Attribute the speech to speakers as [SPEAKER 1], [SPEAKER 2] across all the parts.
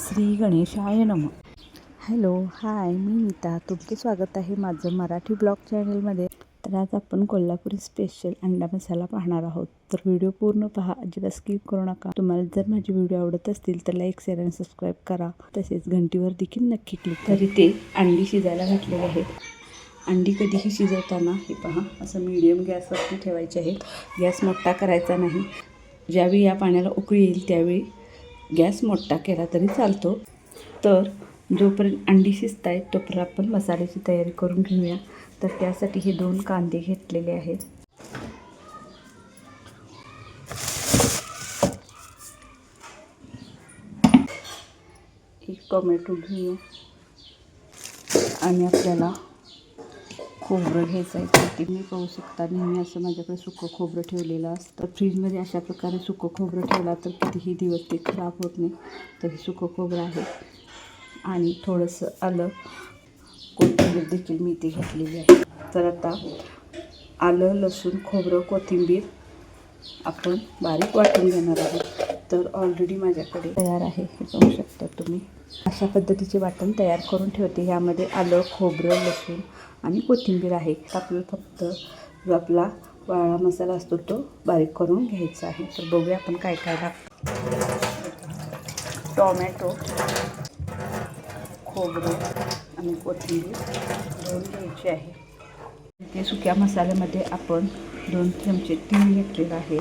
[SPEAKER 1] श्री गणेशाय नम. Hello hi मी नीता. तुमचं स्वागत आहे माझं मराठी ब्लॉग चॅनलमध्ये. तर आज आपण कोल्हापुरी स्पेशल अंडा मसाला पाहणार आहोत. तर व्हिडिओ पूर्ण पहा अजिबात स्किप करू नका. तुम्हाला जर माझे व्हिडिओ आवडत असतील तर लाईक शेअर आणि सबस्क्राईब करा. तसेच घंटीवर देखील नक्की क्लिक तरी ते अंडी शिजायला घातलेले आहेत. अंडी कधीही शिजवताना हे पहा असं मीडियम गॅसवरती ठेवायचे आहे गॅस मोठा करायचा नाही. ज्यावेळी या पाण्याला उकळी येईल त्यावेळी गॅस मोठा केला तरी चालतो. तर जोपर्यंत अंडी शिजत आहेत तोपर्यंत आपण मसाल्याची तयारी करून घेऊया. तर त्यासाठी हे दोन कांदे घेतलेले आहेत. एक टोमॅटो घेऊया. आणि आपल्याला खोबरं घ्यायचं आहे ते तुम्ही पाहू शकता. नेहमी असं माझ्याकडे सुकं खोबरं ठेवलेलं असतं. फ्रीजमध्ये अशा प्रकारे सुकं खोबरं ठेवला तर कितीही दिवस ते खराब होत नाही तर हे सुकं खोबरं आहे. आणि थोडंसं आलं कोथिंबीर देखील मी इथे घेतलेली आहे. तर आता आलं लसूण खोबरं कोथिंबीर आपण बारीक वाटून घेणार आहोत. तर ऑलरेडी माझ्याकडे तयार आहे हे पाहू शकता तुम्ही. अशा पद्धतीचे वाटण तयार करून ठेवते. ह्यामध्ये आलं खोबरं लसूण आणि कोथिंबीर आहे. आपल्याला फक्त जो आपला वाळा मसाला असतो तो बारीक करून घ्यायचा आहे. तर बघूया आपण काय काय लागतं. टॉमॅटो खोबरं आणि कोथिंबीर दोन घ्यायची आहे. ते सुक्या मसाल्यामध्ये आपण दोन चमचे तीळ घेतलेलं आहे.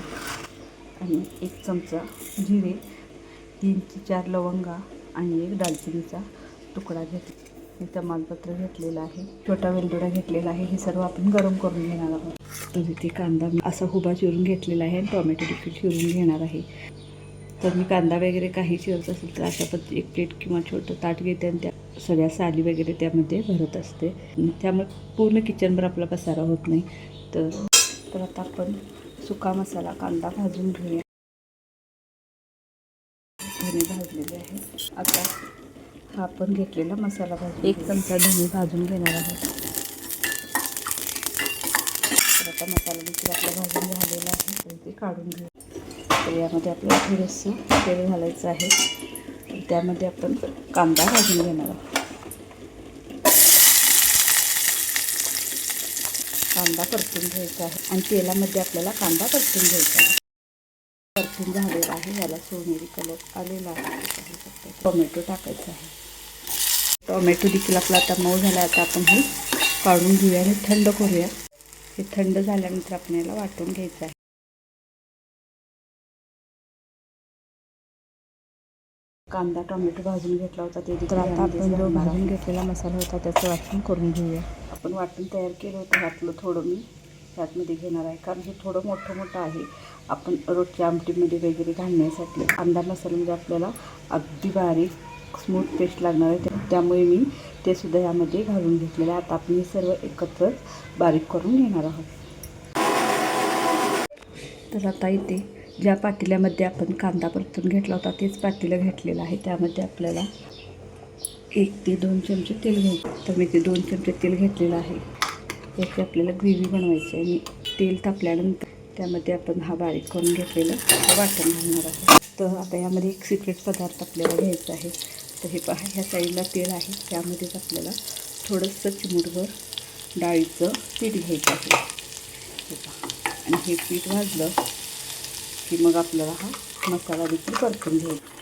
[SPEAKER 1] आणि एक चमचा जिरे तीन ते चार लवंगा आणि एक दालचिनीचा तुकडा घेतला. हे तमालपत्र घेतलेलं आहे छोटा वेलदोडा घेतलेला आहे हे सर्व आपण गरम करून घेणार आहोत. तर इथे कांदा मी असा हुबा चिरून घेतलेला आहे आणि टोमॅटो देखील चिरून घेणार आहे. तर मी कांदा वगैरे काही चिरत असेल तर अशा पद्धती एक प्लेट किंवा छोटं ताट घेते आणि त्या सगळ्या साली वगैरे त्यामध्ये भरत असते. त्यामुळे पूर्ण किचनभर आपला पसारा होत नाही. तर तर आता आपण सुका मसाला कांदा भाजून घेऊया. धने भाजलेले आहे. आता हा आपण घेतलेला मसाला भाजून एक चमचा धने भाजून घेणार आहोत तर आता मसाला देखील आपला भाजून झालेला आहे. तर ते काढून घेऊ तर यामध्ये आपल्याला थोडंसं तेल घालायचं आहे. त्यामध्ये आपण कांदा भाजून घेणार आहोत. कांदा परतून घ्यायचा आहे. आणि तेलामध्ये आपल्याला कांदा परतून घ्यायचा आहे. परतून झालेला आहे. याला सोनेरी कलर आलेला आहे. टोमॅटो टाकायचा आहे. टोमॅटो देखील आपला आता मऊ झाला. आता आपण हे काढून घेऊया. आणि थंड करूया. हे थंड झाल्यानंतर आपण याला वाटून घ्यायचं आहे. कांदा टोमॅटो भाजून घेतला होता. ते तर आता आपण जो भाजून घेतलेला मसाला होता त्याचं वाटण करून घेऊया. आपण वाटण तयार केलं होतं ह्यातलं थोडं मी ह्यातमध्ये घेणार आहे. कारण हे थोडं मोठं मोठं आहे. आपण रोजच्या आमटीमध्ये वगैरे घालण्यासाठी अंडा मसाल्यामध्ये म्हणजे आपल्याला अगदी बारीक स्मूथ पेस्ट लागणार आहे. त्यामुळे मी ते सुद्धा यामध्ये घालून घेतलेलं आहे. आता आपण हे सर्व एकत्र बारीक करून घेणार आहोत. तर आता इथे ज्या पातेल्यामध्ये आपण कांदा परतून घेतला होता तेच पातेलं घेतलेलं आहे. त्यामध्ये आपल्याला एक ते दोन चमचे तेल घ्यायचं तर मी ते दोन चमचे तेल घेतलेलं आहे. याची आपल्याला ग्रेव्ही बनवायची आहे. आणि तेल तापल्यानंतर त्यामध्ये आपण हा बारीक करून घेतलेला वाटण घालणार आहोत. तर आता यामध्ये एक सिक्रेट पदार्थ आपल्याला घ्यायचा आहे. तर हे पहा ह्या साईडला तेल आहे. त्यामध्येच आपल्याला थोडंसं चिमूटभर डाळीचं पीठ घ्यायचं आहे. हे पहा. आणि हे पीठ भाजलं की मग आपल्याला हा मसाला देखील परतून घ्यायचा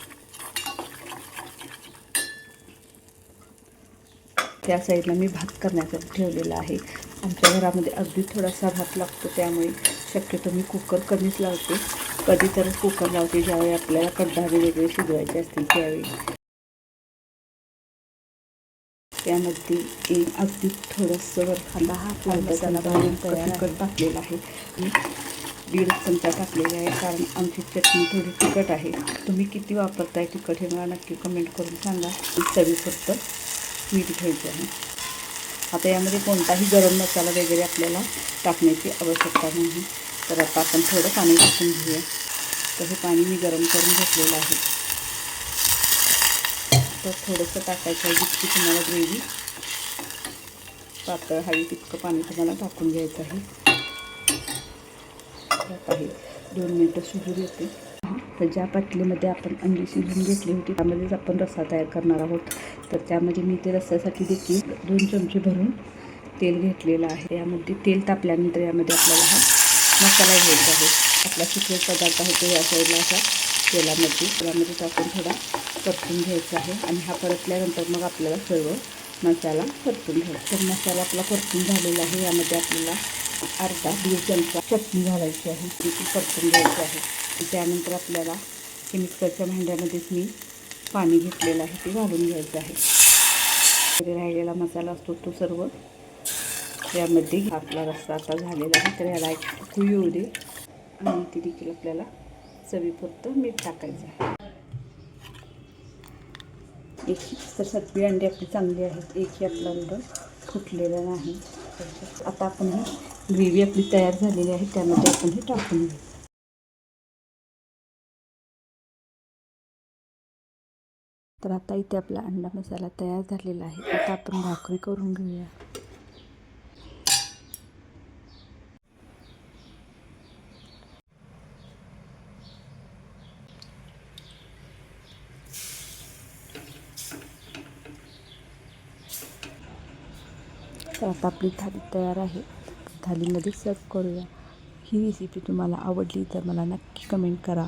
[SPEAKER 1] त्या साईडला मी भात करण्यासाठी ठेवलेला आहे. आमच्या घरामध्ये अगदी थोडासा भात लागतो त्यामुळे शक्यतो मी कुकर कमीच लावते. कधी तर कुकर लावते ज्यावेळी आपल्याला कडधावे वेगळे शिजवायचे असतील त्यावेळी. त्यामध्ये एक अगदी थोडंसं वरखाला हा भाजून तिखट टाकलेला आहे. दीड चमचा टाकलेला आहे कारण आमची चटणी थोडी तिखट आहे. तुम्ही किती वापरताय तिखट हे मला नक्की कमेंट करून सांगा. चवीपुरतं मीठ घ्यायचं आहे. आता यामध्ये कोणताही गरम मसाला वगैरे आपल्याला टाकण्याची आवश्यकता नाही. तर आता आपण थोडं पाणी टाकून घेऊया. तर हे पाणी मी गरम करून घेतलेलं आहे. तर थोडंसं टाकायचं आहे जितकी तुम्हाला ग्रेव्ही पातळ हवी तितकं पाणी तुम्हाला टाकून घ्यायचं आहे. दोन मिनटं शिजू देते. तर ज्या पाटलीमध्ये आपण अंडी शिजून घेतली होती त्यामध्येच आपण रस्सा तयार करणार आहोत. तर त्यामध्ये मी ते रस्स्यासाठी देखील दोन चमचे भरून तेल घेतलेलं आहे. यामध्ये तेल तापल्यानंतर यामध्ये आपल्याला हा मसाला घ्यायचा आहे. आपला सुके पदार्थ आहे तो या साईडला असा तेलामध्ये तेलामध्ये टाकून थोडा परतून घ्यायचा आहे आणि हा परतल्यानंतर मग आपल्याला सर्व मसाला परतून घ्यायचा तर मसाला आपला परतून झालेला आहे. यामध्ये आपल्याला अर्धा दीड चमचा चटणी घालायची आहे. ती परतून घ्यायची आहे. त्यानंतर आपल्याला हे मिक्सरच्या भांड्यामध्येच मी पाणी घेतलेलं आहे ते घालून घ्यायचं आहे. तरी राहिलेला मसाला असतो तो सर्व यामध्ये आपला रस्सा आता झालेला आहे तर याला एक येऊ दे. आणि ती देखील आपल्याला चवीपुरतं मीठ टाकायचं आहे. एक तर सगळी अंडी आपली चांगली आहेत एकही आपला अंडं फुटलेलं नाही. आता आपण ही ग्रेव्ही आपली तयार झालेली आहे त्यामध्ये आपण हे टाकून घेऊ. तर आता इथे आपला अंडा मसाला तयार झालेला आहे. आता आपण भाकरी करून घेऊया. तर आता आपली थाली तयार आहे. थालीमध्ये सर्व करूया. ही रेसिपी तुम्हाला आवडली तर मला नक्की कमेंट करा.